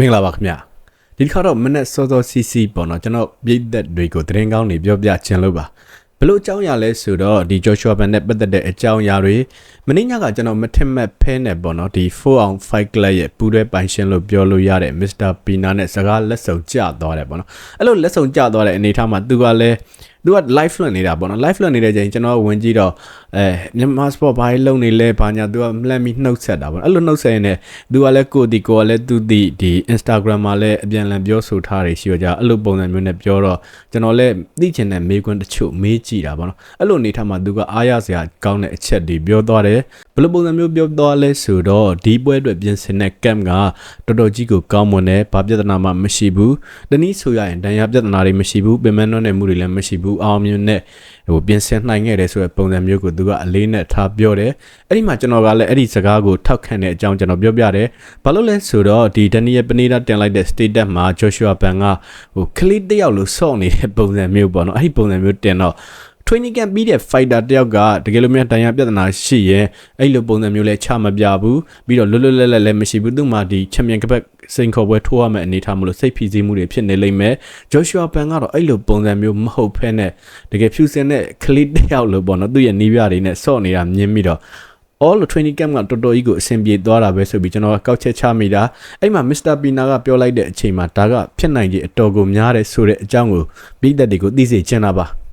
မင်္ဂလာပါခင်ဗျာဒီတစ်ခါတော့မနေ့စောစောစီစီပေါ့နော်ကျွန်တော်ပြည်သက်တွေကိုသတင်းကောင်းတွေပြောပြချင်လို့ပါဘလို့အကြောင်းအရာလဲဆိုတော့ဒီ Joshua Ban နဲ့ပတ်သက်တဲ့အကြောင်းအရာတွေမင်းညကကျွန်တော်မထင်မှတ်ဖဲနဲ့ပေါ့နော်ဒီ4 on 5 club ရဲ့ပူးတွဲပိုင်ရှင်လို့ပြောလို့ရတဲ့ Mr. Pina နဲ့စကားလက်ဆောင်ကြသွားတယ်ပေါ့နော်အဲ့လိုလက်ဆောင်ကြသွားတဲ့အနေအထားမှာသူကလည်းသူက live လွှင့်နေတာပေါ့နော် live လွှင့်နေတဲ့ချိန်ကျွန်တော်ဝင်ကြည့်တော့ အဲမြန်မာ sport ဘာလုံးနေလဲဘာညာသူကလှမ်းပြီးနှုတ်ဆက်တာပေါ့နော်အဲ့လိုနှုတ်ဆက်ရင်လည်းသူကလည်းကိုယ်ဒီကိုကလည်းသူဒီဒီ Instagram မှာလည်းအပြန်အလှန်ပြောဆိုထားတွေရှိရကြအဲ့လိုပုံစံမျိုးနဲ့ပြောတော့ကျွန်တော်လည်းသိချင်တဲ့မေးခွန်းတချို့မေးကြည့်တာပေါ့နော်အဲ့လိုအနေထားမှာသူကအားရစရာကောင်းတဲ့အချက်တွေပြောသွားတယ်ဘယ်လိုပုံစံမျိုးပြောသွားလဲဆိုတော့ဒီပွဲအတွက်ပြင်ဆင်တဲ့ camp ကတော်တော်ကြီးကိုကောင်းမွန်တယ်ဘာပြဿနာမှမရှိဘူးတနည်းဆိုရရင်ဒဏ်ရာပြဿနာတွေမရှိဘူးပင်မနှောနဲ့မှုတွေလည်းမရှိဘူးအောင်မြင်တဲ့ ဟိုပြင်ဆင်နိုင်ခဲ့တယ်ဆိုတဲ့ပုံစံမျိုးကိုသူကအလေးနဲ့ထားပြောတယ်အဲ့ဒီမှာကျွန်တော်ကလည်းအဲ့ဒီစကားကိုထောက်ခံတဲ့အကြောင်းကျွန်တော်ပြောပြတယ်ဘာလို့လဲဆိုတော့ဒီဒနီယယ်ပနီဒါတင်လိုက်တဲ့ status မှာ Joshua Ban ကဟိုကလေးတစ်ယောက်လိုစော့နေတဲ့ပုံစံမျိုးပေါ့နော်အဲ့ဒီပုံစံမျိုးတင်တော့ training camp ပြီးတဲ့ fighter တယောက်ကတကယ်လို့များတန်ရာပြဿနာရှိရင်အဲ့လိုပုံစံမျိုးလဲချမပြဘူးပြီးတော့လွတ်လွတ်လပ်လပ်လည်းမရှိဘူးသူမှဒီ champion ကပတ်စိန်ခေါ်ပွဲထိုးရမယ့်အနေအထားမလို့စိတ်ဖိစီးမှုတွေဖြစ်နေလိမ့်မယ် Joshua Pan ကတော့အဲ့လိုပုံစံမျိုးမဟုတ်ဖ ೇನೆ တကယ်ဖြူစင်တဲ့ clip တယောက်လို့ပေါ့နော်သူ့ရဲ့နီးပြတွေနဲ့စော့နေတာမြင်ပြီးတော့ all training camp ကတော်တော်ကြီးကိုအဆင်ပြေသွားတာပဲဆိုပြီးကျွန်တော်ကကောက်ချက်ချမိတာအဲ့မှာ Mr. Pina ကပြောလိုက်တဲ့အချိန်မှာဒါကဖြစ်နိုင်ခြေအတော်ကိုများတယ်ဆိုတဲ့အကြောင်းကိုပြည်သက်တွေကိုသိစေချင်တာပါ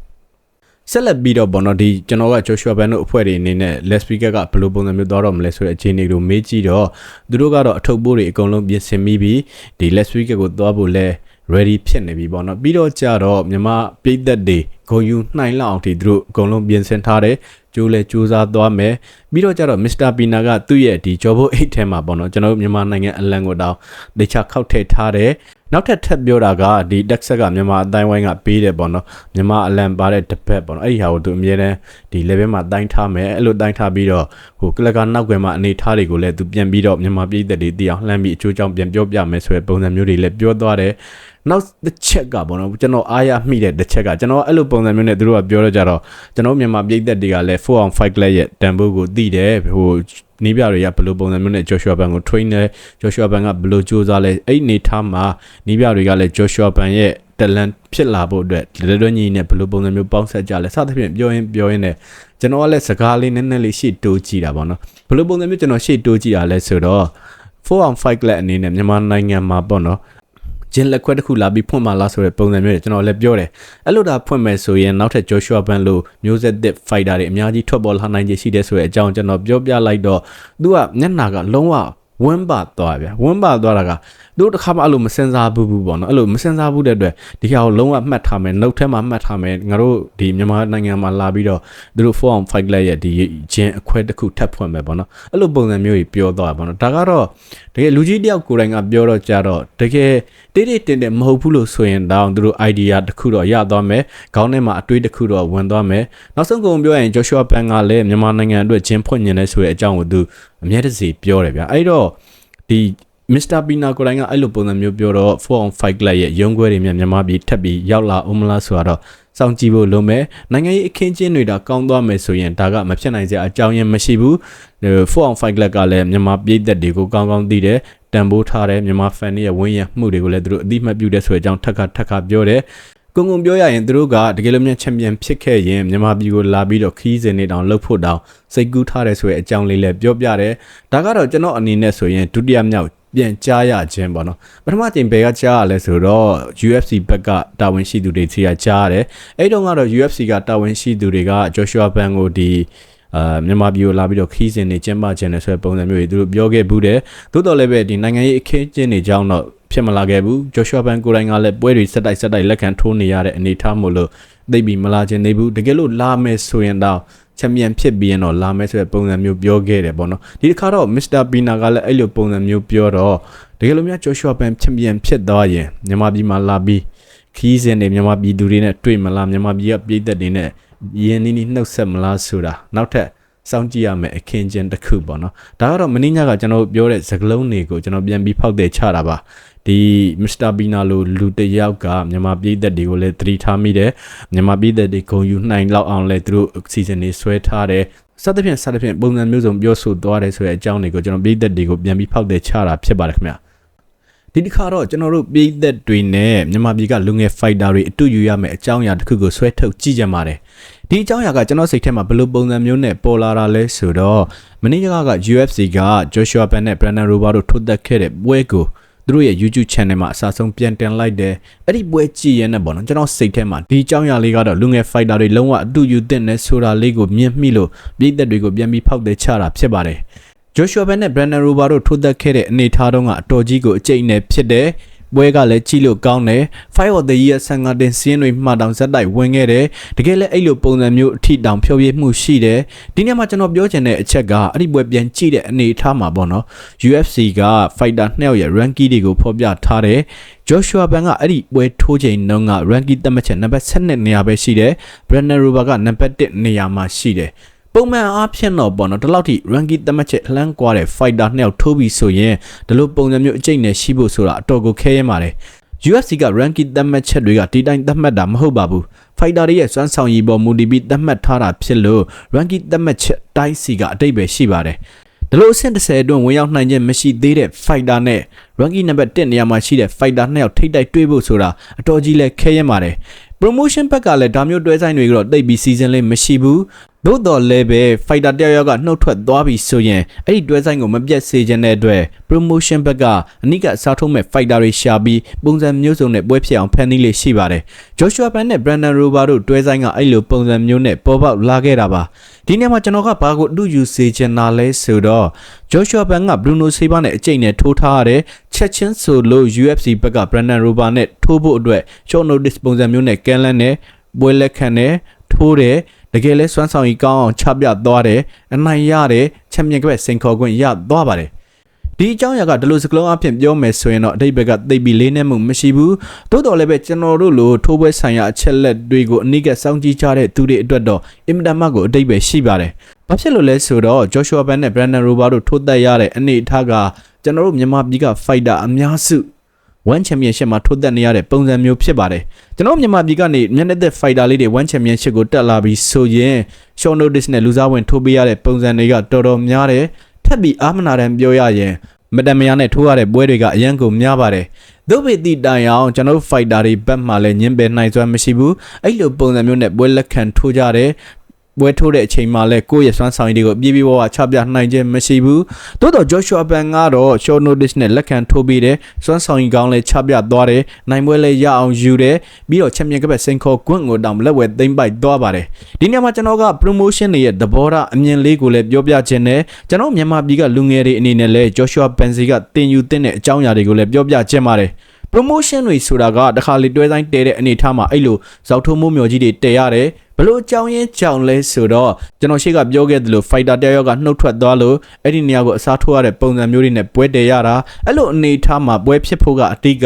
ဆက်လက်ပြီးတော့ဘောနော်ဒီကျွန်တော်က Joshua Ban တို့အဖွဲ့တွေအနေနဲ့ Les Speaker ကဘယ်လိုပုံစံမျိုးသွားတော့မလဲဆိုတဲ့အခြေအနေကိုမေးကြည့်တော့သူတို့ကတော့အထုပ်ပိုးတွေအကုန်လုံးပြင်ဆင်ပြီးပြီဒီ Les Speaker ကိုသွားဖို့လဲ ready ဖြစ်နေပြီပေါ့နော်ပြီးတော့ကြတော့မြမပြိသက်တွေ ဂုံယူနှိုင်းလောက်အောင်ထိသူတို့အကုန်လုံးပြင်ဆင်ထားတယ်ကျိုးလဲစူးစမ်းသွားမယ်ပြီးတော့ကြတော့ Mr. Pina ကသူ့ရဲ့ဒီ job အိတ်ထဲမှာပေါ့နော်ကျွန်တော်တို့မြန်မာနိုင်ငံအလံကိုတောင်းဒေချာခောက်ထည့်ထားတယ်နောက်ထပ်ထပ်ပြောတာကဒီ Dex ကမြန်မာအတိုင်းဝိုင်းကပေးတယ်ပေါ့နော်မြန်မာအလံပါတဲ့တစ်ဖက်ပေါ့နော်အဲ့ဒီဟာကိုသူအမြဲတမ်းဒီ level မှာတိုင်းထားမယ်အဲ့လိုတိုင်းထားပြီးတော့ဟိုကလကနောက်ွယ်မှာအနေထားတွေကိုလည်းသူပြန်ပြီးတော့မြန်မာပြည်သက်တွေတည်အောင်လှမ်းပြီးအချိုးချောင်းပြန်ပြောပြမယ်ဆိုတဲ့ပုံစံမျိုးတွေလည်းပြောသွားတယ်နောက်တစ်ချက်ကပေါ့နော်ကျွန်တော်အားရမိတဲ့တစ်ချက်ကကျွန်တော်အဲ့လိုပုံစံမျိုးနဲ့သူတို့ကပြောတော့ကြတော့ကျွန်တော်မြန်မာပြည်သက်တွေကလည်း4 on 5 club ရဲ့တန်ဖိုးကိုသိတယ်ဟိုနီးပြတွေကဘယ်လိုပုံစံမျိုးနဲ့ Joshua Ban ကို train လဲ Joshua Ban ကဘယ်လိုကြိုးစားလဲအဲ့နေထားမှာနီးပြတွေကလည်း Joshua Ban ရဲ့ talent ဖြစ်လာဖို့အတွက်လက်တွဲညီနဲ့ဘယ်လိုပုံစံမျိုးပေါင်းဆက်ကြလဲစသဖြင့်ပြောရင်ပြောရင်လည်းကျွန်တော်ကလည်းစကားလေးနည်းနည်းလေးရှေ့တိုးကြည့်တာပေါ့နော်ဘယ်လိုပုံစံမျိုးကျွန်တော်ရှေ့တိုးကြည့်တာလဲဆိုတော့4 on 5 club အနေနဲ့မြန်မာနိုင်ငံမှာပေါ့နော် ဂျင်းလက်ခွဲတစ်ခုလာပြီးဖွင့်မှလားဆိုတဲ့ပုံစံမျိုးတွေကျွန်တော်လည်းပြောတယ်အဲ့လိုဒါဖွင့်မယ်ဆိုရင်နောက်ထပ် Joshua Ban လို့မျိုးဆက်သစ် fighter တွေအများကြီးထွက်ပေါ်လာနိုင်ခြေရှိတယ်ဆိုတဲ့အကြောင်းကျွန်တော်ပြောပြလိုက်တော့သူကမျက်နှာကလုံးဝဝန်းပါသွားဗျာဝန်းပါသွားတာကတို့တစ်ခါမှအဲ့လိုမစင်စားဘူးဘူးပေါ့နော်အဲ့လိုမစင်စားဘူးတဲ့အတွက်ဒီဟာကိုလုံးဝမှတ်ထားမယ်နှုတ်ထဲမှာမှတ်ထားမယ်ငါတို့ဒီမြန်မာနိုင်ငံမှာလာပြီးတော့တို့4 on 5 leg ရဲ့ဒီဂျင်းအခွဲတစ်ခုထပ်ဖွင့်မယ်ပေါ့နော်အဲ့လိုပုံစံမျိုးကြီးပြောသွားပါတော့ဒါကတော့တကယ်လူကြီးတယောက်ကိုယ်တိုင်ကပြောတော့ကြတော့တကယ်တိတိတင်တင်မဟုတ်ဘူးလို့ဆိုရင်တောင်တို့ idea တစ်ခုတော့ရသွားမယ်ခေါင်းထဲမှာအတွေးတစ်ခုတော့ဝင်သွားမယ်နောက်ဆုံးကုန်ပြောရင် Joshua Pan ကလည်းမြန်မာနိုင်ငံအတွက်ဂျင်းဖွင့်နေတယ်ဆိုတဲ့အကြောင်းကိုသူအမြဲတစေပြောတယ်ဗျအဲ့တော့ဒီမစ္စတာပီနာကိုတိုင်းကအဲ့လိုပုံစံမျိုးပြောတော့4 on 5 club ရဲ့ရုံးခွဲတွေမြမြန်မာပြည်ထပ်ပြီးရောက်လာအောင်မလားဆိုတော့ စောင့်ကြည့်ဖို့လိုမယ်နိုင်ငံရေးအခင်းကျင်းတွေဒါကောင်းသွားမယ်ဆိုရင်ဒါကမဖြစ်နိုင်စရာအကြောင်းရင်းမရှိဘူး4 on 5 club ကလည်းမြန်မာပြည်သက်တွေကိုကောင်းကောင်းသိတယ်တန်ဖိုးထားတယ်မြန်မာ fan တွေရဲ့ဝင်းရမှုတွေကိုလည်းသူတို့အတိမတ်ပြုတဲ့ဆိုတဲ့အကြောင်းထပ်ခါထပ်ခါပြောတယ်ကုံကုံပြောရရင်သူတို့ကတကယ်လို့မြန်ချန်ပီယံဖြစ်ခဲ့ရင်မြန်မာပြည်ကိုလာပြီးတော့ခီးစင်နေတောင်လှုပ်ဖို့တောင်စိတ်ကူးထားတယ်ဆိုတဲ့အကြောင်းလေးလည်းပြောပြတယ်ဒါကတော့ကျွန်တော်အနေနဲ့ဆိုရင်ဒုတိယမြောက် ပြန်ကြားရခြင်းပေါ့နော်ပထမချိန်ဘယ်ကကြားရလဲဆိုတော့ UFC ဘက်ကတာဝန်ရှိသူတွေစီကကြားရတယ်အဲ့တုန်းကတော့ UFC ကတာဝန်ရှိသူတွေက Joshua Ban ကိုဒီအာမြန်မာပြည်ကိုလာပြီးတော့ခီးစင်နေကျင်းပခြင်းနဲ့ဆိုတဲ့ပုံစံမျိုးတွေသူတို့ပြောခဲ့ဘူးတယ်သို့တော်လည်းပဲဒီနိုင်ငံရေးအခင်းကျင်းတွေကြောင်းတော့ ဖြစ်မလာခဲ့ဘူးဂျိုရှွာဘန်ကိုယ်တိုင်ကလည်းပွဲတွေဆက်တိုက်ဆက်တိုက်လက်ခံထိုးနေရတဲ့အနေအထားမို့လို့သိပြီးမလာခြင်းသေးဘူးတကယ်လို့လာမယ်ဆိုရင်တော့ချန်ပီယံဖြစ်ပြီးရင်တော့လာမယ်ဆိုတဲ့ပုံစံမျိုးပြောခဲ့တယ်ပေါ့နော်ဒီတစ်ခါတော့မစ္စတာပီနာကလည်းအဲ့လိုပုံစံမျိုးပြောတော့တကယ်လို့များဂျိုရှွာဘန်ချန်ပီယံဖြစ်သွားရင်မြန်မာပြည်မှာလာပြီးခီးစင်တွေမြန်မာပြည်သူတွေနဲ့တွေ့မလားမြန်မာပြည်ကပြည်သက်တွေနဲ့ရင်းနှီးနှီးနှုတ်ဆက်မလားဆိုတာနောက်ထပ် စောင့်ကြည့်ရမယ်အခင်းကျင်းတစ်ခုပေါ့နော်ဒါကတော့မင်းညကကျွန်တော်ပြောတဲ့စကလုံးတွေကိုကျွန်တော်ပြန်ပြီးဖောက်တဲ့ချတာပါဒီမစ္စတာဘီနာလိုလူတယောက်ကမြန်မာပြည်သက်တွေကိုလည်းသတိထားမိတယ်မြန်မာပြည်သက်တွေဂုံယူနိုင်လောက်အောင်လည်းသူတို့အစီအစဉ်တွေဆွဲထားတယ်စသဖြင့်စသဖြင့်ပုံစံမျိုးစုံပြောဆိုသွားတယ်ဆိုတဲ့အကြောင်းတွေကိုကျွန်တော်ပြည်သက်တွေကိုပြန်ပြီးဖောက်တဲ့ချတာဖြစ်ပါတယ်ခင်ဗျာ ဒီတစ်ခါတော့ကျွန်တော်တို့ပြည်သက်တွေနဲ့မြန်မာပြည်ကလူငယ် fighter တွေအတူယူရမယ့်အကြောင်းအရာတစ်ခုကိုဆွဲထုတ်ကြည့်ကြပါတယ်ဒီအကြောင်းအရာကကျွန်တော်စိတ်ထဲမှာဘယ်လိုပုံစံမျိုးနဲ့ပေါ်လာတာလဲဆိုတော့မနေ့ကက UFC က Joshua Pan နဲ့ Brandon Rover တို့ထုတ်သက်ခဲ့တဲ့ပွဲကိုသူတို့ရဲ့ YouTube channel မှာအစားဆုံးပြန်တင်လိုက်တယ်အဲ့ဒီပွဲကြည့်ရတဲ့ပေါ့နော်ကျွန်တော်စိတ်ထဲမှာဒီအကြောင်းအရာလေးကတော့လူငယ် fighter တွေလုံးဝအတူယူတဲ့နဲ့ဆိုတာလေးကိုမြင်မိလို့ပြည်သက်တွေကိုပြန်ပြီးဖောက်တဲ့ချတာဖြစ်ပါတယ် Joshua Ben နဲ့ Brandon Rover တို့ထိုးသက်ခဲ့တဲ့အနေအထားတုန်းကအတော်ကြီးကိုအကျိတ်နဲ့ဖြစ်တယ်။ပွဲကလည်းကြည့်လို့ကောင်းတယ်။ Five of the Year ဆန်ငါတင်စင်းတွေမှတောင်ဇက်တိုက်ဝင်ခဲ့တယ်။တကယ်လည်းအဲ့လိုပုံစံမျိုးအထိတောင်ဖြောပြမှုရှိတယ်။ဒီနေ့မှာကျွန်တော်ပြောချင်တဲ့အချက်ကအဲ့ဒီပွဲပြန်ကြည့်တဲ့အနေအထားမှာပေါ့နော်။ UFC က fighter နှစ်ယောက်ရဲ့ ranking တွေကိုဖော်ပြထားတယ်။ Joshua Ben ကအဲ့ဒီပွဲထိုးချိန်တုန်းက ranking သတ်မှတ်ချက်နံပါတ်7နေရာပဲရှိတယ်။ Brandon Rover ကနံပါတ်1နေရာမှာရှိတယ်။ ပုံမှန်အားဖြင့်တော့ပေါ့နော်ဒီလောက်ထိ ranky တတ်မှတ်ချက်လှမ်းကွာတဲ့ fighter နှစ်ယောက်ထိုးပြီးဆိုရင်ဒီလိုပုံစံမျိုးအကျိတ်နဲ့ရှိဖို့ဆိုတာအတော်ကိုခဲရဲပါတယ် UFC က ranky တတ်မှတ်ချက်တွေကဒီတိုင်းတတ်မှတ်တာမဟုတ်ပါဘူး fighter တွေရဲ့စွမ်းဆောင်ရည်ပေါ်မူတည်ပြီးတတ်မှတ်ထားတာဖြစ်လို့ ranky တတ်မှတ်ချက်တိုင်းစီကအတိတ်ပဲရှိပါတယ်ဒီလိုအဆင့်30အတွင်းဝင်ရောက်နိုင်ခြင်းမရှိသေးတဲ့ fighter နဲ့ ranking number 1နေရာမှာရှိတဲ့ fighter နှစ်ယောက်ထိပ်တိုက်တွေ့ဖို့ဆိုတာအတော်ကြီးလဲခဲရဲပါတယ် promotion ဘက်ကလည်းဒါမျိုးတွဲဆိုင်တွေကတော့တိတ်ပြီး season လေးမရှိဘူး သို့တော်လည်းပဲ fighter တယောက်ယောက်ကနှုတ်ထွက်သွားပြီဆိုရင်အဲ့ဒီတွဲဆိုင်ကိုမပြတ်စေခြင်းတဲ့အတွက် promotion ဘက်ကအနိကအစားထိုးမဲ့ fighter တွေရှာပြီးပုံစံမျိုးစုံနဲ့ပွဲဖြစ်အောင်ဖန်တီးလေးရှိပါတယ် Joshua Pan နဲ့ Brandon Rover တို့တွဲဆိုင်ကအဲ့လိုပုံစံမျိုးနဲ့ပေါ်ပေါက်လာခဲ့တာပါဒီနေ့မှာကျွန်တော်ကဘာကိုအတူယူစေချင်တာလဲဆိုတော့ Joshua Pan က Bruno Silva နဲ့အကျိတ်နဲ့ထိုးထားရတဲ့ချက်ချင်းဆိုလို့ UFC ဘက်က Brandon Rover နဲ့ထိုးဖို့အတွက် short notice ပုံစံမျိုးနဲ့ကန်လန်းနဲ့ပွဲလက်ခံနဲ့ထိုးတယ် တကယ်လဲစွမ်းဆောင်ရည်ကောင်းအောင်ချပြသွားတယ်အနိုင်ရတယ်ချန်ပီယံကပဲစိန်ခေါ်ခွင့်ရသွားပါတယ်ဒီအကြောင်းအရာကဒီလိုစကလုံးအဖြစ်ပြောမယ်ဆိုရင်တော့အတိတ်ဘက်ကသိပြီးလေးနဲ့မှုမရှိဘူးတိုးတော်လည်းပဲကျွန်တော်တို့လိုထိုးပွဲဆိုင်ရာအချက်လက်တွေကိုအနိကစောင့်ကြည့်ကြတဲ့သူတွေအတွက်တော့အင်မတန်မှကိုအတိတ်ပဲရှိပါတယ်ဘာဖြစ်လို့လဲဆိုတော့ Joshua Ban နဲ့ Brandon Rover တို့ထိုးသက်ရတဲ့အနေအထားကကျွန်တော်တို့မြန်မာပြည်က fighter အများစု 1 championship မှာထိုးသက်နေရတဲ့ပုံစံမျိုးဖြစ်ပါတယ်ကျွန်တော်မြန်မာပြည်ကနေမျက်နှာသက် fighter လေးတွေ1 championship ကိုတက်လာပြီးဆိုရင် short notice နဲ့လူစားဝင်ထိုးပေးရတဲ့ပုံစံတွေကတော်တော်များတယ်ထပ်ပြီးအာမနာတန်ပြောရရင်မတမယာနဲ့ထိုးရတဲ့ပွဲတွေကအရန်ကိုများပါတယ်ဒုဗေတိတိုင်အောင်ကျွန်တော်တို့ fighter တွေဘက်မှလည်းညင်ပယ်နိုင်စွမ်းမရှိဘူးအဲ့လိုပုံစံမျိုးနဲ့ပွဲလက်ခံထိုးကြတယ် ပွဲထိုးတဲ့အချိန်မှာလဲကိုယ့်ရဲ့စွမ်းဆောင်ရည်တွေကိုပြေးပြေးဝဝချပြနိုင်ခြင်းမရှိဘူးတိုးတော့ Joshua Pan ကတော့ short notice နဲ့လက်ခံထိုးပေးတယ်စွမ်းဆောင်ရည်ကောင်းလဲချပြသွားတယ်နိုင်ပွဲလဲရအောင်ယူတယ်ပြီးတော့ champion ကပတ်စိန်ခေါ်ကွန့်ကိုတောင်လက်ဝဲသိမ့်ပိုက်သွားပါတယ်ဒီနေ့မှာကျွန်တော်က promotion တွေရဲ့သဘောထားအမြင်လေးကိုလည်းပြောပြခြင်းနဲ့ကျွန်တော်မြန်မာပြည်ကလူငယ်တွေအနေနဲ့လဲ Joshua Pan စီကတင်ယူတဲ့အကြောင်းအရာတွေကိုလည်းပြောပြခြင်းပါတယ် promotion တွေဆိုတာကတခါလေတွဲဆိုင်တဲတဲ့အနေထားမှာအဲ့လိုဇောက်ထုံးမိုးမျော်ကြီးတွေတည်ရတယ်ဘ လို့အကြောင်းရင်းကြောင့်လဲဆိုတော့ကျွန်တော်ရှေ့ကပြောခဲ့သလို fighter တယောက်ကနှုတ်ထွက်သွားလို့အဲ့ဒီနေရာကိုအစားထိုးရတဲ့ပုံစံမျိုးတွေနဲ့ပွဲတည်ရတာအဲ့လိုအနေထားမှာပွဲဖြစ်ဖို့ကအတိတ်က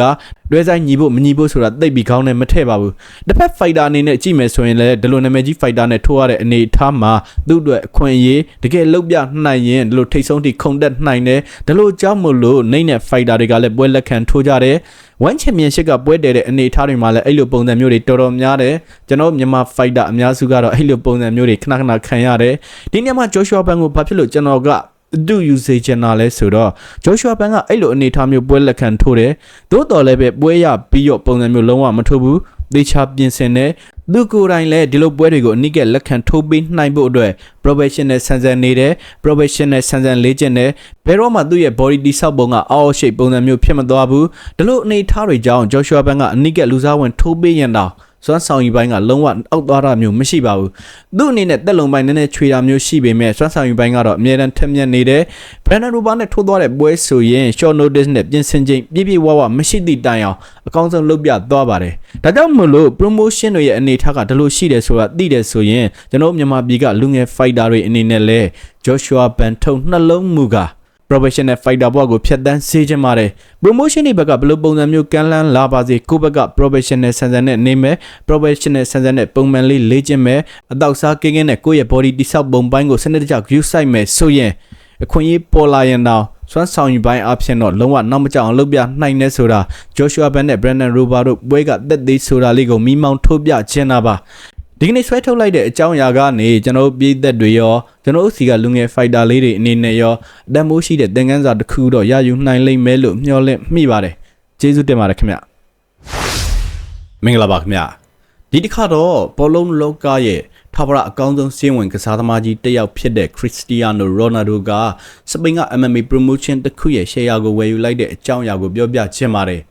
တွဲဆိုင်ညီဖို့မညီဖို့ဆိုတာသိပ်ပြီးကောင်းနေမထည့်ပါဘူးတစ်ဖက် fighter အနေနဲ့ကြည့်မယ်ဆိုရင်လည်းဒီလိုနာမည်ကြီး fighter နဲ့ထိုးရတဲ့အနေထားမှာသူ့အတွက်အခွင့်အရေးတကယ်လုတ်ပြနိုင်ရင်ဒီလိုထိတ်ဆုံးထိခုန်တက်နိုင်တယ်ဒီလိုကြောင့်မို့လို့နိုင်တဲ့ fighter တွေကလည်းပွဲလက်ခံထိုးကြတယ်ဝမ်ချန်ပီယံရှစ်ကပွဲတည်တဲ့အနေအထားတွေမှာလည်းအဲ့လိုပုံစံမျိုးတွေတော်တော်များတယ်ကျွန်တော်မြန်မာ fighter အများစုကတော့အဲ့လိုပုံစံမျိုးတွေခဏခဏခံရတယ်ဒီနေ့မှာ Joshua Pan ကိုဘာဖြစ်လို့ကျွန်တော်ကအ တူယူစေချင်တာလဲဆိုတော့ Joshua Pan ကအဲ့လိုအနေအထားမျိုးပွဲလက်ခံထိုးတယ်သို့တော်လည်းပဲပွဲရပြီးတော့ပုံစံမျိုးလုံးဝမထိုးဘူးသေချာပြင်ဆင်တယ်သူကိုယ်တိုင်လည်းဒီလိုပွဲတွေကိုအနိကလက်ခံထိုးပေးနိုင်ဖို့အတွက် professional ဆန်ဆန်နေတယ် professional ဆန်ဆန်လေ့ကျင့်တယ်ဘယ်တော့မှသူ့ရဲ့ body တိဆောက်ပုံကအောက်ရှိပုံစံမျိုးဖြစ်မသွားဘူးဒီလိုအနေအထားတွေကြောင့် Joshua Pan ကအနိကလူစားဝင်ထိုးပေးရင်တော့ စွမ်းဆောင်ရည်ပိုင်းကလုံးဝအောက်သွားတာမျိုးမရှိပါဘူးသူ့အနေနဲ့တက်လုံပိုင်းနည်းနည်းချွေတာမျိုးရှိပေမဲ့စွမ်းဆောင်ရည်ပိုင်းကတော့အမြဲတမ်းထက်မြက်နေတယ် Brandon Rober နဲ့ထိုးသွားတဲ့ပွဲဆိုရင် short notice နဲ့ပြင်ဆင်ချိန်ပြည့်ပြည့်ဝဝမရှိသည့်တိုင်အောင်အကောင်းဆုံးလုပ်ပြသွားပါတယ်ဒါကြောင့်မလို့ promotion တွေရဲ့အနေအထားကဒီလိုရှိတယ်ဆိုတာသိတယ်ဆိုရင်ကျွန်တော်မြန်မာပြည်ကလူငယ် fighter တွေအနေနဲ့လဲ Joshua Pan ထုံနှလုံးမူက professional fighter ဘဝကိုဖျက်ဆီးစေချင်ပါတယ် promotion တွေဘက်ကဘယ်လိုပုံစံမျိုးကမ်းလှမ်းလာပါစေကိုယ့်ဘက်က professional ဆန်ဆန်နဲ့နေမယ် professional ဆန်ဆန်နဲ့ပုံမှန်လေးလေ့ကျင့်မယ်အတော့စားကင်းကင်းနဲ့ကိုယ့်ရဲ့ body တိဆောက်ပုံပိုင်းကိုစနစ်တကျ view site မယ်ဆိုရင်အခွင့်အရေးပေါ်လာရင်တော့စွမ်းဆောင်ရည်ပိုင်းအဖြစ်တော့လုံးဝနောက်မကြောက်အောင်လုပ်ပြနိုင်နေဆိုတာ Joshua Ben နဲ့ Brandon Rover တို့ပွဲကတက်သေးဆိုတာလေးကိုမိမောင်းထိုးပြခြင်းတာပါ ဒီကနေ့ဆွဲထုတ်လိုက်တဲ့အကြောင်းအရာကနေကျွန်တော်တို့ပြည်သက်တွေရောကျွန်တော်တို့စီကလူငယ် fighter လေးတွေအနေနဲ့ရောအတမိုးရှိတဲ့သင်ခန်းစာတစ်ခုတော့ရယူနိုင်လိမ့်မယ်လို့မျှော်လင့်မိပါတယ်ကျေးဇူးတင်ပါတယ်ခင်ဗျမင်္ဂလာပါခင်ဗျဒီတစ်ခါတော့ဘောလုံးလောကရဲ့ထာဝရအကောင်းဆုံးစီးဝင်ကစားသမားကြီးတစ်ယောက်ဖြစ်တဲ့ခရစ္စတီယာနိုရိုနာဒိုကစပိန်က MMA promotion တစ်ခုရဲ့ share ကိုဝယ်ယူလိုက်တဲ့အကြောင်းအရာကိုပြောပြချင်ပါတယ်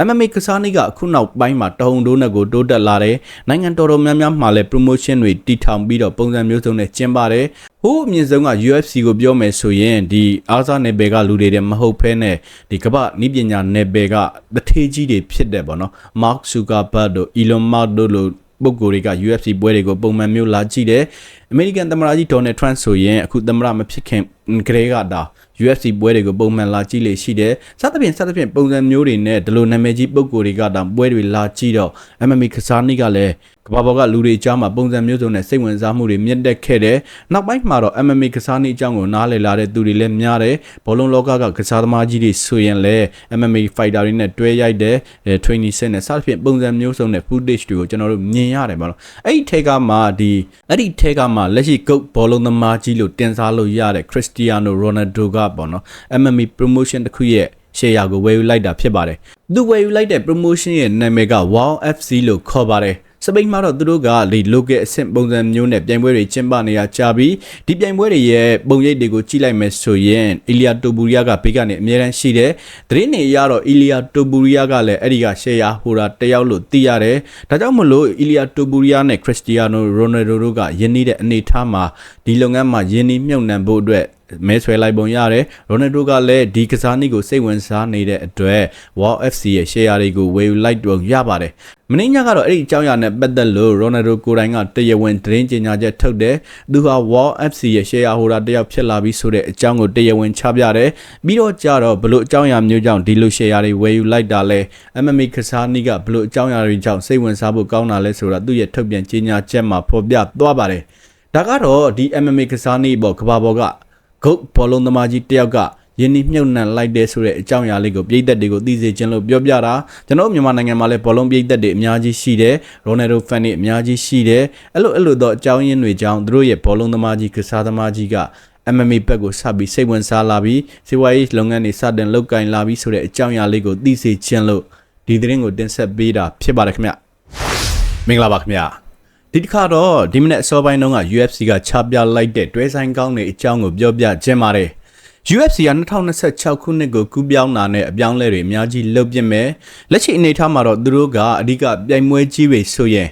MMA ကစားနည်းကအခုနောက်ပိုင်းမှာတဟုန်တိုးနဲ့ကိုတိုးတက်လာတယ်။နိုင်ငံတော်တော်များများမှာလည်း promotion တွေတီထောင်ပြီးတော့ပုံစံမျိုးစုံနဲ့ကျင်းပါတယ်။ဟိုးအမြင့်ဆုံးက UFC ကိုပြောမယ်ဆိုရင်ဒီအားစားနယ်ပယ်ကလူတွေတဲ့မဟုတ်ဖဲနဲ့ဒီကမ္ဘာနီးပညာနယ်ပယ်ကတထေးကြီးတွေဖြစ်တယ်ပေါ့နော်။ Mark Zuckerberg တို့ Elon Musk တို့လိုပုဂ္ဂိုလ်တွေက UFC ပွဲတွေကိုပုံမှန်မျိုးလာကြည့်တယ်။ အမေရိကန်သမ္မတကြီးဒေါ်နယ်ထရန့်ဆိုရင်အခုသမ္မတမဖြစ်ခင်ကလေးကဒါ UFC ပွဲတွေကိုပုံမှန်လာကြည့်လေရှိတယ်။စသဖြင့်စသဖြင့်ပုံစံမျိုးတွေနဲ့ဒီလိုနာမည်ကြီးပုဂ္ဂိုလ်တွေကတောင်ပွဲတွေလာကြည့်တော့ MMA ကစားနည်းကလည်းကမ္ဘာပေါ်ကလူတွေအကြောင်းမှာပုံစံမျိုးစုံနဲ့စိတ်ဝင်စားမှုတွေမြင့်တက်ခဲ့တယ်။နောက်ပိုင်းမှာတော့ MMA ကစားနည်းအကြောင်းကိုနားလည်လာတဲ့သူတွေလည်းများတယ်။ဘောလုံးလောကကကစားသမားကြီးတွေဆိုရင်လည်း MMA fighter တွေနဲ့တွဲရိုက်တဲ့ training set နဲ့စသဖြင့်ပုံစံမျိုးစုံနဲ့ footage တွေကိုကျွန်တော်တို့မြင်ရတယ်ပေါ့နော်။အဲ့ဒီထဲကမှဒီအဲ့ဒီထဲကမှလက်ရှိ GOAT ဘောလုံးသမားကြီးလို့တင်စားလို့ရတဲ့ Cristiano Ronaldo ကပေါ့နော် MMA promotion တစ်ခုရဲ့ share ကိုဝယ်ယူလိုက်တာဖြစ်ပါတယ်။သူဝယ်ယူလိုက်တဲ့ promotion ရဲ့နာမည်က Wow FC လို့ခေါ်ပါတယ်။ စပိန်မှာတော့သူတို့ကဒီ local အဆင့်ပုံစံမျိုးနဲ့ပြိုင်ပွဲတွေကျင်းပနေရကြပြီးဒီပြိုင်ပွဲတွေရဲ့ပုံရိပ်တွေကိုကြည့်လိုက်မယ်ဆိုရင်အီလီယာတိုဘူရီယာကဘေးကနေအမြဲတမ်းရှိတယ်။သတင်းတွေအရတော့အီလီယာတိုဘူရီယာကလည်းအဲ့ဒီက share ဟိုတာတယောက်လို့သိရတယ်။ဒါကြောင့်မလို့အီလီယာတိုဘူရီယာနဲ့ခရစ္စတီယာနိုရိုနယ်ဒိုတို့ကယင်းနေတဲ့အနေအထားမှာဒီလုပ်ငန်းမှာယင်းနှမြုပ်နှံဖို့အတွက် မဲဆွဲလိုက်ပုံရတယ်ရိုနယ်ဒိုကလည်းဒီကစားနည်းကိုစိတ်ဝင်စားနေတဲ့အတွက် Wow FC ရဲ့ share တွေကိုဝယ်ယူလိုက်တော့ရပါတယ်မင်းညကတော့အဲ့ဒီအကြောင်းအရာနဲ့ပတ်သက်လို့ရိုနယ်ဒိုကိုယ်တိုင်ကတရားဝင်သတင်းကြေညာချက်ထုတ်တယ်သူဟာ Wow FC ရဲ့ share holder တယောက်ဖြစ်လာပြီးဆိုတဲ့အကြောင်းကိုတရားဝင်ချပြတယ်ပြီးတော့ကြတော့ဘလို့အကြောင်းအရာမျိုးကြောင့်ဒီလို share တွေဝယ်ယူလိုက်တာလဲ MMA ကစားနည်းကဘလို့အကြောင်းအရာတွေကြောင့်စိတ်ဝင်စားဖို့ကောင်းတာလဲဆိုတာသူ့ရဲ့ထုတ်ပြန်ကြေညာချက်မှာဖော်ပြသွားပါတယ်ဒါကတော့ဒီ MMA ကစားနည်းပေါ့ကဘာပေါ်က ဂုတ်ဘောလုံးသမားကြီးတယောက်ကယင်းနှမြုပ်နှံလိုက်တဲ့ဆိုတဲ့အကြောင်းအရာလေးကိုပြည်သက်တွေကိုသိစေခြင်းလို့ပြောပြတာကျွန်တော်မြန်မာနိုင်ငံမှာလည်းဘောလုံးပြည်သက်တွေအများကြီးရှိတယ်ရိုနယ်ဒိုဖန်တွေအများကြီးရှိတယ်အဲ့လိုအဲ့လိုတော့အကြောင်းရင်းတွေကြောင့်သူတို့ရဲ့ဘောလုံးသမားကြီးကစားသမားကြီးက MMA ဘက်ကိုစပြီးစိတ်ဝင်စားလာပြီးစီဝါရေးလုပ်ငန်းတွေစတင်လုပ်ကိုင်လာပြီးဆိုတဲ့အကြောင်းအရာလေးကိုသိစေခြင်းလို့ဒီသတင်းကိုတင်ဆက်ပေးတာဖြစ်ပါတယ်ခင်ဗျမင်္ဂလာပါခင်ဗျ ဒီတစ်ခါတော့ဒီမနေ့အစောပိုင်းတုန်းက UFC ကချပြလိုက်တဲ့တွဲဆိုင်ကောင်းတွေအကြောင်းကိုပြောပြခြင်းပါတယ် UFC က2026ခုနှစ်ကိုကူးပြောင်းတာနဲ့အပြောင်းလဲတွေအများကြီးလုပ်ပြမယ်လက်ရှိအနေအထားမှာတော့သူတို့ကအဓိကပြိုင်ပွဲကြီးတွေဆိုရင်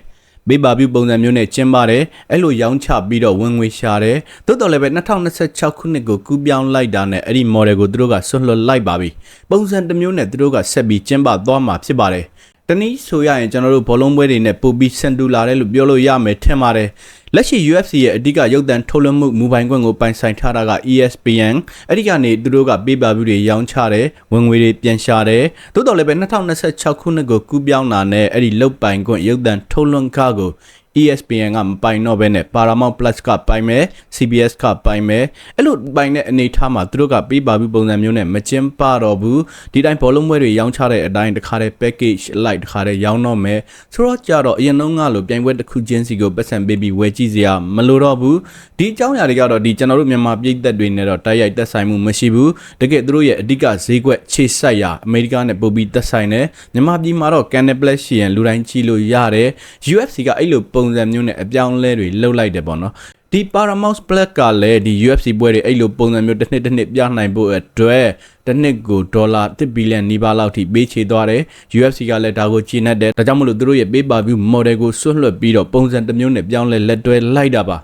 ဘေးပါပြုပုံစံမျိုးနဲ့ကျင်းပါတယ်အဲ့လိုရောင်းချပြီးတော့ဝင်ငွေရှာတယ်တိုးတော်လည်းပဲ2026ခုနှစ်ကိုကူးပြောင်းလိုက်တာနဲ့အဲ့ဒီ model ကိုသူတို့ကဆွတ်လွတ်လိုက်ပါပြီပုံစံတစ်မျိုးနဲ့သူတို့ကဆက်ပြီးကျင်းပသွားမှာဖြစ်ပါတယ် တနည်းဆိုရရင်ကျွန်တော်တို့ဘောလုံးပွဲတွေနဲ့ပို့ပြီးဆန်တူလာတယ်လို့ပြောလို့ရမယ်ထင်ပါတယ်လက်ရှိ UFC ရဲ့အဓိကရုပ်သံထုတ်လွှင့်မှုမူပိုင်ခွင့်ကိုပိုင်ဆိုင်ထားတာက ESPN အဲ့ဒီကနေသူတို့ကပေးပါဘူးတွေရောင်းချတယ်ဝင်ငွေတွေပြန်ရှာတယ်သို့တော်လည်းပဲ2026ခုနှစ်ကိုကူးပြောင်းတာနဲ့အဲ့ဒီလုတ်ပိုင်ခွင့်ရုပ်သံထုတ်လွှင့်ခါကို ESPN ကမပိုင်တော့ဘဲနဲ့ Paramount Plus ကပိုင်မယ် CBS ကပိုင်မယ်အဲ့လိုပိုင်တဲ့အနေထားမှာသူတို့ကပေးပါဘူးပုံစံမျိုးနဲ့မကျင်းပတော့ဘူးဒီတိုင်းဘောလုံးပွဲတွေရောင်းချတဲ့အတိုင်းတခါတည်း package လိုက်တခါတည်းရောင်းတော့မယ်ဆိုတော့ကြတော့အရင်တော့ငါလိုပြိုင်ပွဲတစ်ခုချင်းစီကိုပတ်စံပေးပြီးဝယ်ကြည့်စရာမလိုတော့ဘူးဒီအကြောင်းအရာတွေကတော့ဒီကျွန်တော်တို့မြန်မာပြည်သက်တွေနဲ့တော့တိုက်ရိုက်သက်ဆိုင်မှုမရှိဘူးတကယ်သူတို့ရဲ့အဓိကဈေးကွက်ခြေဆိုင်ရာအမေရိကန်နဲ့ပို့ပြီးသက်ဆိုင်တယ်မြန်မာပြည်မှာတော့ Canal Plus ရှိရင်လူတိုင်းကြည့်လို့ရတယ် UFC ကအဲ့လိုပုံစံမျိုးနဲ့အပြောင်းလဲတွေလှုပ်လိုက်တယ်ပေါ့နော်ဒီ Paramount Plus ကလည်းဒီ UFC ပွဲတွေအဲ့လိုပုံစံမျိုးတစ်နှစ်တစ်နှစ်ပြနိုင်ဖို့အတွက်တစ်နှစ်ကိုဒေါ်လာ1ဘီလီယံနီးပါးလောက်ထိပေးချေသွားတယ် UFC ကလည်းဒါကိုကြီးနှက်တယ်ဒါကြောင့်မလို့သူတို့ရဲ့ pay per view model ကိုဆွတ်လွတ်ပြီးတော့ပုံစံတစ်မျိုးနဲ့ပြောင်းလဲလက်တွဲလိုက်တာပါ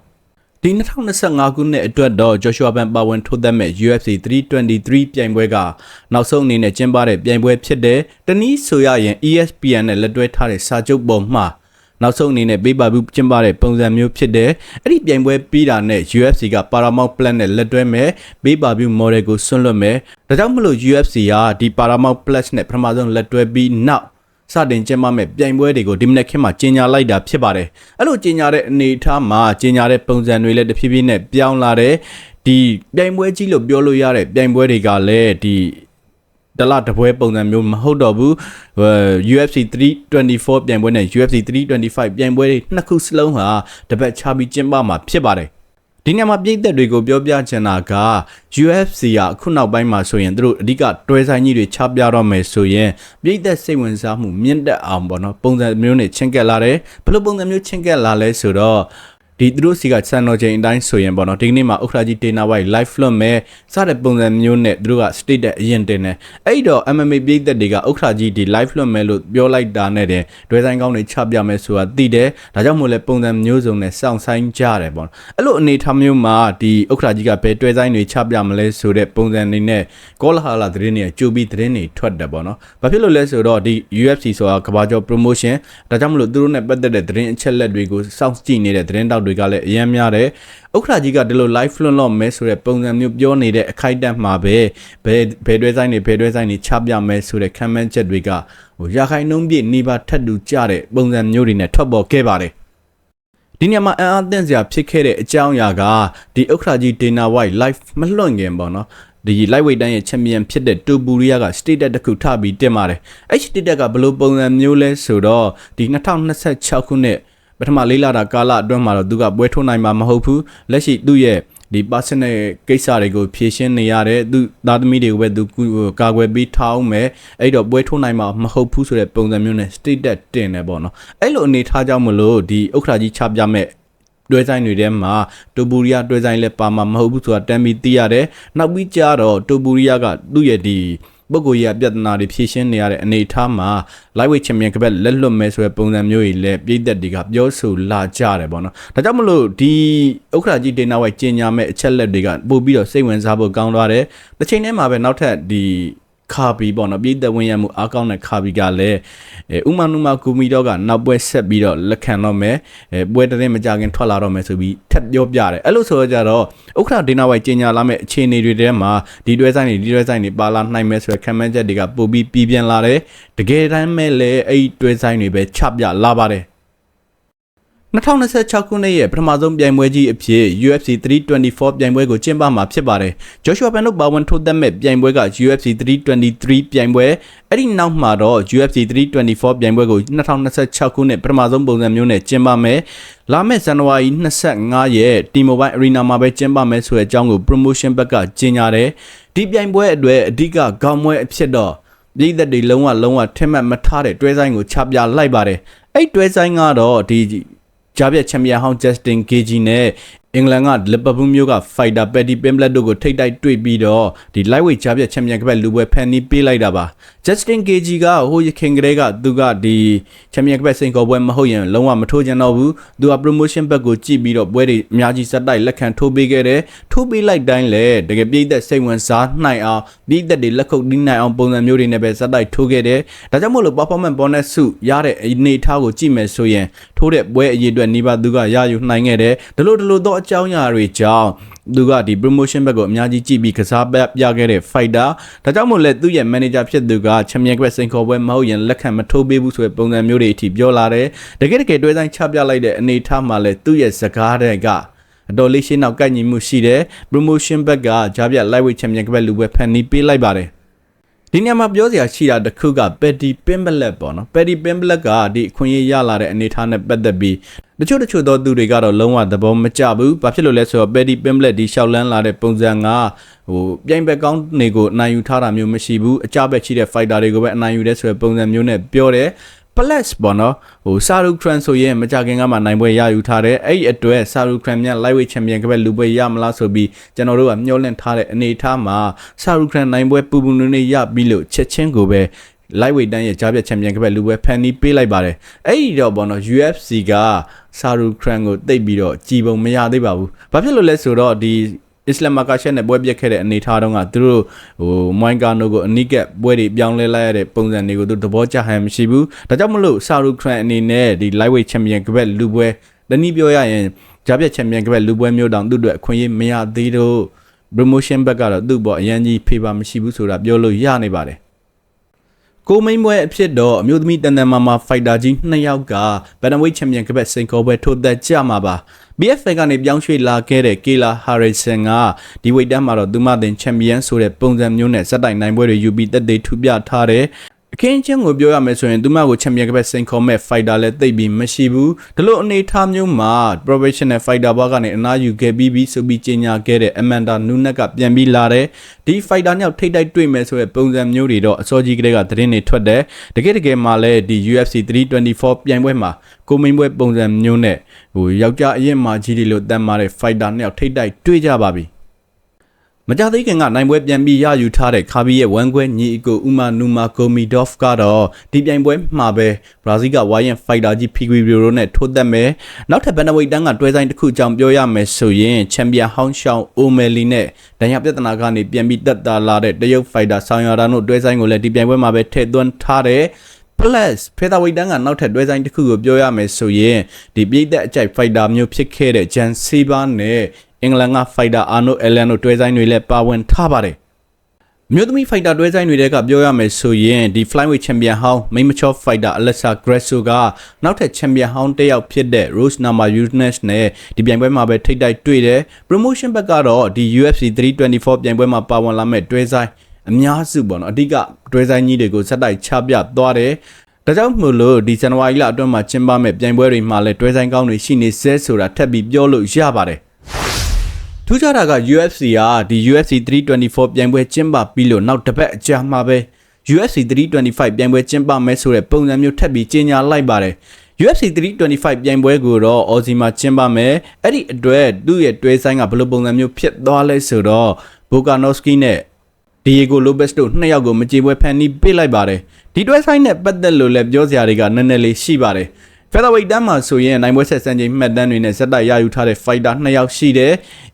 ဒီ2025ခုနှစ်အတွက်တော့ Joshua Ban ပါဝင်ထိုးသက်မဲ့ UFC 323ပြိုင်ပွဲကနောက်ဆုံးအနေနဲ့ကျင်းပတဲ့ပြိုင်ပွဲဖြစ်တဲ့တနည်းဆိုရရင် ESPN နဲ့လက်တွဲထားတဲ့စာချုပ်ပေါ်မှာ နောက်ဆုံးအနေနဲ့ပေးပါဘူးကျင်းပတဲ့ပုံစံမျိုးဖြစ်တဲ့အဲ့ဒီပြိုင်ပွဲပြီးတာနဲ့ UFC က Paramount Plus နဲ့လက်တွဲမဲ့ပေးပါဘူး model ကိုဆွန့်လွတ်မဲ့ဒါကြောင့်မလို့ UFC ကဒီ Paramount Plus နဲ့ပထမဆုံးလက်တွဲပြီးနောက်စတင်ကျင်းပမဲ့ပြိုင်ပွဲတွေကိုဒီမနေ့ခေတ်မှာကြီးညာလိုက်တာဖြစ်ပါတယ်အဲ့လိုကြီးညာတဲ့အနေအထားမှာကြီးညာတဲ့ပုံစံတွေလည်းတဖြည်းဖြည်းနဲ့ပြောင်းလာတယ်ဒီပြိုင်ပွဲကြီးလို့ပြောလို့ရတဲ့ပြိုင်ပွဲတွေကလည်းဒီ တလတပွဲပုံစံမျိုးမဟုတ်တော့ဘူး UFC 324ပြိုင်ပွဲနဲ့ UFC 325ပြိုင်ပွဲတွေနှစ်ခုစလုံးဟာတပတ်ချပြီးကျင်းပမှာဖြစ်ပါတယ်ဒီညမှာပြည်သက်တွေကိုပြောပြချင်တာက UFC ကအခုနောက်ပိုင်းမှာဆိုရင်သူတို့အဓိကတွဲဆိုင်ကြီးတွေချပြတော့မယ်ဆိုရင်ပြည်သက်စိတ်ဝင်စားမှုမြင့်တက်အောင်ပေါ့နော်ပုံစံမျိုးနဲ့ချင်းကက်လာတယ်ဘယ်လိုပုံစံမျိုးချင်းကက်လာလဲဆိုတော့ ဒီသူတို့စီကစံတော်ချိန်အတိုင်းဆိုရင်ပေါ့နော်ဒီကနေ့မှာဥက္ကရာကြီးဒေနာဝိုင် live လွှင့်မယ်စတဲ့ပုံစံမျိုးနဲ့သူတို့က state တဲ့အရင်တင်တယ်အဲ့တော့ MMA ပြည်သက်တွေကဥက္ကရာကြီးဒီ live လွှင့်မယ်လို့ပြောလိုက်တာနဲ့တင်ဒွဲဆိုင်ကောင်းတွေချပြမယ်ဆိုတာသိတယ်ဒါကြောင့်မို့လဲပုံစံမျိုးစုံနဲ့စောင့်ဆိုင်ကြတယ်ပေါ့နော်အဲ့လိုအနေထားမျိုးမှာဒီဥက္ကရာကြီးကဘယ်တွဲဆိုင်တွေချပြမလဲဆိုတဲ့ပုံစံနေနဲ့ကောလာဟာလာသတင်းတွေကြိုပြီးသတင်းတွေထွက်တယ်ပေါ့နော်ဘာဖြစ်လို့လဲဆိုတော့ဒီ UFC ဆိုတာကဘာကျော် promotion ဒါကြောင့်မလို့သူတို့နဲ့ပတ်သက်တဲ့သတင်းအချက်လက်တွေကိုစောင့်ကြည့်နေတဲ့သတင်းတောက်တွေကလည်းအများများတယ်ဥက္ကရာကြီးကဒီလို live လွှင့်တော့မယ်ဆိုတဲ့ပုံစံမျိုးပြောနေတဲ့အခိုက်အတန့်မှာပဲဘယ်ဘယ်တွဲဆိုင်တွေဘယ်တွဲဆိုင်တွေချပြမယ်ဆိုတဲ့ခံမှန်းချက်တွေကဟိုရာခိုင်နှုန်းပြည့်နေပါထက်တူကြတဲ့ပုံစံမျိုးတွေနဲ့ထွက်ပေါ်ခဲ့ပါတယ်ဒီညမှာအံ့အားသင့်စရာဖြစ်ခဲ့တဲ့အကြောင်းအရာကဒီဥက္ကရာကြီးဒေနာဝိုက် live မလွှင့်ခင်ပေါ့နော်ဒီ lightweight တန်းရဲ့ champion ဖြစ်တဲ့တူပူရီယာက state တက်တစ်ခုထပြီးတင်ပါတယ်အဲ့ state တက်ကဘယ်လိုပုံစံမျိုးလဲဆိုတော့ဒီ2026ခုနှစ် ပထမလေးလာတာကာလအတွင်းမှာတော့သူကပွဲထိုးနိုင်မှာမဟုတ်ဘူးလက်ရှိသူ့ရဲ့ဒီ personal ကိစ္စတွေကိုဖြေရှင်းနေရတယ်သူသားသမီးတွေကိုပဲသူကာကွယ်ပြီးထားအောင်မယ်အဲ့တော့ပွဲထိုးနိုင်မှာမဟုတ်ဘူးဆိုတဲ့ပုံစံမျိုးနဲ့ state တက်တင်တယ်ပေါ့နော်အဲ့လိုအနေထားကြောင့်မလို့ဒီဥက္ခရာကြီးချပြမဲ့တွဲဆိုင်တွေထဲမှာတိုပူရီယာတွဲဆိုင်လည်းပါမှာမဟုတ်ဘူးဆိုတာတမ်းပြီးသိရတယ်။နောက်ပြီးကြတော့တိုပူရီယာကသူ့ရဲ့ဒီ ပုဂ္ဂိုလ်ကြီးပြဿနာတွေဖြေရှင်းနေရတဲ့အနေအထားမှာ lightweight champion ကပတ်လက်လွတ်မဲဆိုတဲ့ပုံစံမျိုးကြီးလည်းပြည်သက်တွေကပြောဆိုလာကြတယ်ပေါ့နော်။ဒါကြောင့်မလို့ဒီဥက္ကရာကြီးဒေနာဝိုက်ကျင်ညာမဲ့အချက်လက်တွေကပို့ပြီးတော့စိတ်ဝင်စားဖို့ကောင်းသွားတယ်။တစ်ချိန်တည်းမှာပဲနောက်ထပ်ဒီ ခါဘီပေါ့နော်ပြည်သက်ဝင်ရမှုအားကောင်းတဲ့ခါဘီကလည်းအဲဥမာနုမာကူမီတော့ကနောက်ပွဲဆက်ပြီးတော့လက်ခံတော့မယ်အဲပွဲတရင်မကြခင်ထွက်လာတော့မယ်ဆိုပြီးထပ်ပြောပြတယ်အဲ့လိုဆိုတော့ကြတော့ဥက္ခရာဒေနာဝိုင်ကျင်ညာလာမဲ့အခြေအနေတွေထဲမှာဒီတွဲဆိုင်တွေဒီတွဲဆိုင်တွေပါလာနိုင်မယ်ဆိုတဲ့ခံမှန်းချက်တွေကပို့ပြီးပြည်ပြန်လာတယ်တကယ်တမ်းမဲ့လည်းအဲ့ဒီတွဲဆိုင်တွေပဲချပြလာပါတယ် 2026ခုနှစ်ရဲ့ပထမဆုံးပြိုင်ပွဲကြီးအဖြစ် UFC 324ပြိုင်ပွဲကိုကျင်းပမှာဖြစ်ပါတယ်။ Joshua Pan တို့ပါဝင်ထိုးသက်မဲ့ပြိုင်ပွဲက UFC 323ပြိုင်ပွဲအဲ့ဒီနောက်မှာတော့ UFC 324ပြိုင်ပွဲကို2026ခုနှစ်ပထမဆုံးပုံစံမျိုးနဲ့ကျင်းပမယ်။လာမယ့်ဇန်နဝါရီ25ရက် T-Mobile Arena မှာပဲကျင်းပမယ်ဆိုတဲ့အကြောင်းကို promotion ဘက်ကကြေညာတယ်။ဒီပြိုင်ပွဲအတွက်အဓိကခေါင်းမွဲအဖြစ်တော့ပြည်သက်တွေလုံးဝလုံးဝထင်မှတ်မထားတဲ့တွဲဆိုင်ကိုချပြလိုက်ပါတယ်။အဲ့တွဲဆိုင်ကတော့ဒီ ကြားပြတ်ချန်ပီယံဟောင်း Justin Gage နဲ့ အင်္ဂလန်ကလီဗာပူးမျိုးက fighter Paddy Pimblett တို့ကိုထိတ်တိုက်တွေ့ပြီးတော့ဒီ lightweight ကြားပြတ်ချန်ပီယံကပတ်လူပွဲဖန်နီးပေးလိုက်တာပါ Justin Gage ကဟိုရခင်ကလေးကသူကဒီချန်ပီယံကပတ်စိန်ခေါ်ပွဲမဟုတ်ရင်လုံးဝမထိုးချင်တော့ဘူးသူက promotion ဘက်ကိုကြည့်ပြီးတော့ပွဲတွေအများကြီးစက်တိုက်လက်ခံထိုးပေးခဲ့တယ်ထိုးပေးလိုက်တိုင်းလဲတကယ်ပြည်သက်စိတ်ဝင်စားနိုင်အောင်ပြည်သက်တွေလက်ခုပ်တီးနိုင်အောင်ပုံစံမျိုးတွေနဲ့ပဲစက်တိုက်ထိုးခဲ့တယ်ဒါကြောင့်မို့လို့ performance bonus စုရတဲ့အနေအထားကိုကြည့်မယ်ဆိုရင်ထိုးတဲ့ပွဲအရေးအတွက်နေပါသူကရယူနိုင်ခဲ့တယ်ဒလို့ဒလို့တော့အကြောင်းအရာတွေကြောင့်သူကဒီ promotion ဘက်ကိုအများကြီးကြည့်ပြီးကစားပြခဲ့တဲ့ fighter ဒါကြောင့်မို့လဲသူ့ရဲ့ manager ဖြစ်သူကချန်ပီယံကွက်စိန်ခေါ်ပွဲမဟုတ်ရင်လက်ခံမထိုးပေးဘူးဆိုတဲ့ပုံစံမျိုးတွေအထိပြောလာတယ်တကယ်တကယ်တွဲဆိုင်ချပြလိုက်တဲ့အနေအထားမှာလဲသူ့ရဲ့စကားတွေကအတော်လေးရှင်းနောက်ကန့်ညီမှုရှိတယ် promotion ဘက်ကဂျာပြ lightweight champion ကပဲလူပဲဖန်နီးပေးလိုက်ပါတယ် ဒီနေရာမှာပြောစရာရှိတာတစ်ခုက Petty Pimblett ပေါ့နော် Petty Pimblett ကဒီအခွင့်အရေးရလာတဲ့အနေအထားနဲ့ပတ်သက်ပြီးတချို့တချို့သောသူတွေကတော့လုံးဝသဘောမကျဘူး။ဘာဖြစ်လို့လဲဆိုတော့ Petty Pimblett ဒီရှောက်လန်းလာတဲ့ပုံစံကဟိုပြိုင်ဘက်ကောင်းနေကိုအနိုင်ယူထားတာမျိုးမရှိဘူး။အကြဘက်ရှိတဲ့ fighter တွေကိုပဲအနိုင်ယူတဲ့ဆိုတဲ့ပုံစံမျိုးနဲ့ပြောတယ်။ plus ပေါ့နော်ဟိုဆာရူခရန်ဆိုရင်မကြခင်ကမှနိုင်ပွဲရယူထားတယ်အဲ့ဒီအတွက်ဆာရူခရန်မြန် lightweight champion ကပဲလူပွဲရမလားဆိုပြီးကျွန်တော်တို့ကမျှော်လင့်ထားတဲ့အနေအထားမှာဆာရူခရန်နိုင်ပွဲပူပူနွေ့နွေ့ရပြီးလို့ချက်ချင်းကိုပဲ lightweight တန်းရဲ့ကြားပြတ်ချန်ပီယံကပဲလူပွဲဖန်နီးပေးလိုက်ပါတယ်အဲ့ဒီတော့ပေါ့နော် UFC ကဆာရူခရန်ကိုတိတ်ပြီးတော့ကြည်ပုံမရသေးပါဘူးဘာဖြစ်လို့လဲဆိုတော့ဒီ အစ္စလမ်မာကာရှက်နဲ့ပွဲပြက်ခဲ့တဲ့အနေထားတုန်းကသူတို့ဟိုမွိုင်းကာနိုကိုအနိကက်ပွဲတွေပြောင်းလဲလိုက်ရတဲ့ပုံစံတွေကိုသူသဘောကျဟန်မရှိဘူးဒါကြောင့်မလို့ဆာရူခရန်အနေနဲ့ဒီ lightweight champion ကပဲလူပွဲတနည်းပြောရရင်ဂျာပြက်ချန်ပီယံကပဲလူပွဲမျိုးတောင်သူ့အတွက်အခွင့်အရေးမရသေးတော့ promotion ဘက်ကတော့သူ့ဘောအရန်ကြီးဖေးပါမရှိဘူးဆိုတာပြောလို့ရနေပါတယ် ကိုမိန်ပွဲအဖြစ်တော့အမျိုးသမီးတန်တန်မာမာဖိုက်တာကြီးနှစ်ယောက်ကဘန်နဝိတ်ချန်ပီယံကပတ်စိန်ခေါ်ပွဲထိုးသက်ကြမှာပါ BFA ကနေပြောင်းရွှေ့လာခဲ့တဲ့ကေလာဟာရီဆန်ကဒီဝိတ်တန်းမှာတော့သူမတင်ချန်ပီယံဆိုတဲ့ပုံစံမျိုးနဲ့စက်တိုင်နိုင်ပွဲတွေယူပြီးတက်သေးထူပြထားတယ် အခင်းချင်းကိုပြောရမယ်ဆိုရင်သူမကိုချန်ပီယံကပတ်စိန်ခေါ်မဲ့ fighter လည်းသိပ်ပြီးမရှိဘူးဒါလို့အနေအထားမျိုးမှာ professional fighter ဘွားကနေအနားယူခဲ့ပြီးပြီးဆိုပြီးကြေညာခဲ့တဲ့ Amanda Nunes ကပြန်ပြီးလာတယ်ဒီ fighter ညောက်ထိတ်တိုက်တွေ့မယ်ဆိုတဲ့ပုံစံမျိုးတွေတော့အစောကြီးကတည်းကသတင်းတွေထွက်တယ်တကယ်တကယ်မှာလည်းဒီ UFC 324ပြိုင်ပွဲမှာကိုမိန်ပွဲပုံစံမျိုးနဲ့ဟိုယောက်ျားအရင်မှကြီးတွေလို့တတ်မှတဲ့ fighter ညောက်ထိတ်တိုက်တွေ့ကြပါပြီ မကြသေးခင်ကနိုင်ပွဲပြန်ပြီးရယူထားတဲ့ခါဘီရဲ့ဝမ်ခွဲညီအကိုဥမာနူမာကိုမီဒေါ့ဖ်ကတော့ဒီပြိုင်ပွဲမှာပဲဘရာဇီးကဝိုင်းရင်ဖိုက်တာကြီးဖီဂရီဘီရိုနဲ့ထိုးသက်မယ်နောက်ထပ်ဘန်နဝိတ်တန်းကတွဲဆိုင်တစ်ခုကြောင့်ပြောရမယ်ဆိုရင်ချန်ပီယံဟောင်းရှောင်းအိုမယ်လီနဲ့ဒဏ်ရာပြဿနာကနေပြန်ပြီးတက်တာလာတဲ့တရုတ်ဖိုက်တာဆောင်းရတာတို့တွဲဆိုင်ကိုလည်းဒီပြိုင်ပွဲမှာပဲထည့်သွင်းထားတယ် plus ဖေသာဝိတ်တန်းကနောက်ထပ်တွဲဆိုင်တစ်ခုကိုပြောရမယ်ဆိုရင်ဒီပြည်သက်အကြိုက် fighter မျိုးဖြစ်ခဲ့တဲ့ Jan Siba နဲ့ အင်္ဂလန်က fighter Arno Allen တို့တွဲဆိုင်တွေလည်းပါဝင်ထားပါတယ်မြို့သမီး fighter တွဲဆိုင်တွေကပြောရမယ်ဆိုရင်ဒီ flyweight champion ဟောင်း main mature fighter Alexa Grasso ကနောက်ထပ် champion ဟောင်းတစ်ယောက်ဖြစ်တဲ့ Rose Namajunas နဲ့ဒီပြိုင်ပွဲမှာပဲထိတ်တိုက်တွေ့တယ် promotion ဘက်ကတော့ဒီ UFC 324ပြိုင်ပွဲမှာပါဝင်လာမဲ့တွဲဆိုင်အများစုပေါ့နော်အဓိကတွဲဆိုင်ကြီးတွေကိုစက်တိုက်ချပြသွားတယ်ဒါကြောင့်မို့လို့ဒီဇန်နဝါရီလအတွင်းမှာကျင်းပမဲ့ပြိုင်ပွဲတွေမှာလည်းတွဲဆိုင်ကောင်းတွေရှိနေစဲဆိုတာထပ်ပြီးပြောလို့ရပါတယ် ထူးခြားတာက UFC ကဒီ UFC 324ပြိုင်ပွဲကျင်းပပြီးလို့နောက်တစ်ပတ်အကြာမှာပဲ UFC 325ပြိုင်ပွဲကျင်းပမယ်ဆိုတဲ့ပုံစံမျိုးထပ်ပြီးကြေညာလိုက်ပါတယ် UFC 325ပြိုင်ပွဲကိုတော့အော်စီမှာကျင်းပမယ်အဲ့ဒီအတွက်သူ့ရဲ့တွဲဆိုင်ကဘယ်လိုပုံစံမျိုးဖြစ်သွားလဲဆိုတော့ဘိုကာနိုစကီနဲ့ဒီယေဂိုလိုဘက်စ်တို့နှစ်ယောက်ကိုမကြေပွဲဖန်တီးပေးလိုက်ပါတယ်ဒီတွဲဆိုင်နဲ့ပတ်သက်လို့လည်းပြောစရာတွေကနည်းနည်းလေးရှိပါတယ် featherweight တန်းမှာဆိုရင်နိုင်ပွဲဆက်ဆန်းချိန်မှတ်တမ်းတွေနဲ့ဇက်တိုက်ရယူထားတဲ့ fighter နှစ်ယောက်ရှိတယ်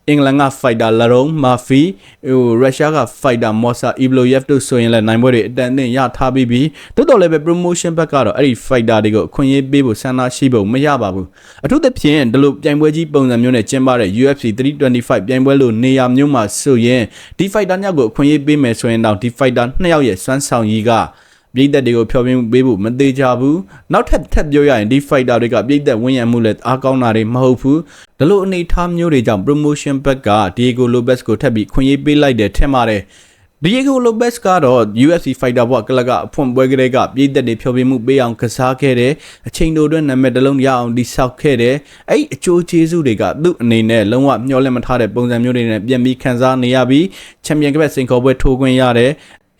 အင်္ဂလန်က fighter လရုံမာဖီဟိုရုရှားက fighter mosa ivloyev တို့ဆိုရင်လည်းနိုင်ပွဲတွေအတန်အသင့်ရထားပြီးပြီတိုးတော်လည်းပဲ promotion ဘက်ကတော့အဲ့ဒီ fighter တွေကိုအခွင့်အရေးပေးဖို့ဆန္ဒရှိဖို့မရပါဘူးအထူးသဖြင့်ဒီလိုပြိုင်ပွဲကြီးပုံစံမျိုးနဲ့ကျင်းပတဲ့ UFC 325ပြိုင်ပွဲလိုနေရာမျိုးမှာဆိုရင်ဒီ fighter ညောက်ကိုအခွင့်အရေးပေးမယ်ဆိုရင်တော့ဒီ fighter နှစ်ယောက်ရဲ့စွမ်းဆောင်ရည်က ပြည်သက်တွေကိုဖျော်ဖြင်းပေးဖို့မသေးကြဘူးနောက်ထပ်ထပ်ပြောရရင်ဒီ fighter တွေကပြည်သက်ဝင်းရံမှုလည်းအားကောင်းတာတွေမဟုတ်ဘူးဒါလိုအနေထားမျိုးတွေကြောင့် promotion ဘက်က Diego Lopez ကိုထပ်ပြီးခွင့်ရေးပေးလိုက်တယ်ထင်ပါတယ် Diego Lopez ကတော့ UFC fighter ဘွားကလကအဖွင့်ပွဲကလေးကပြည်သက်တွေဖျော်ဖြေမှုပေးအောင်ကစားခဲ့တယ်အချိန်တိုအတွင်းနာမည်တစ်လုံးရအောင်တိဆောက်ခဲ့တယ်အဲ့ဒီအကျိုးကျေးဇူးတွေကသူ့အနေနဲ့လုံးဝမျှော်လင့်မထားတဲ့ပုံစံမျိုးတွေနဲ့ပြန်ပြီးခံစားနေရပြီးချန်ပီယံကပတ်စင်ခေါ်ပွဲထိုးခွင့်ရတယ်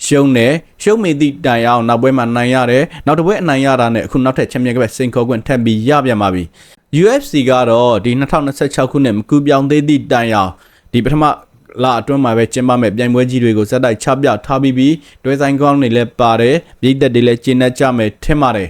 ရှုံးတယ်ရှုံးမိသည့်တိုင်အောင်နောက်ပွဲမှာနိုင်ရတယ်နောက်တစ်ပွဲအနိုင်ရတာနဲ့အခုနောက်ထပ်ချန်ပီယံကပတ်စင်ခေါ်ခွင့်ထပ်ပြီးရပြန်ပါပြီ UFC ကတော့ဒီ2026ခုနှစ်မကူပြောင်းသေးသည့်တိုင်အောင်ဒီပထမလာအတွင်းမှာပဲကျင်းပမဲ့ပြိုင်ပွဲကြီးတွေကိုစက်တိုက်ချပြထားပြီးပြီးတွဲဆိုင်ကောင်းတွေလည်းပါတယ်ပြည်သက်တွေလည်းကျင်းနေကြမယ်ထင်ပါတယ်